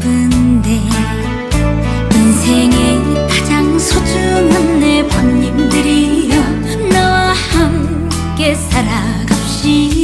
싶은데 인생에 가장 소중한 내 밤님들이여 너와 함께 살아갑시다.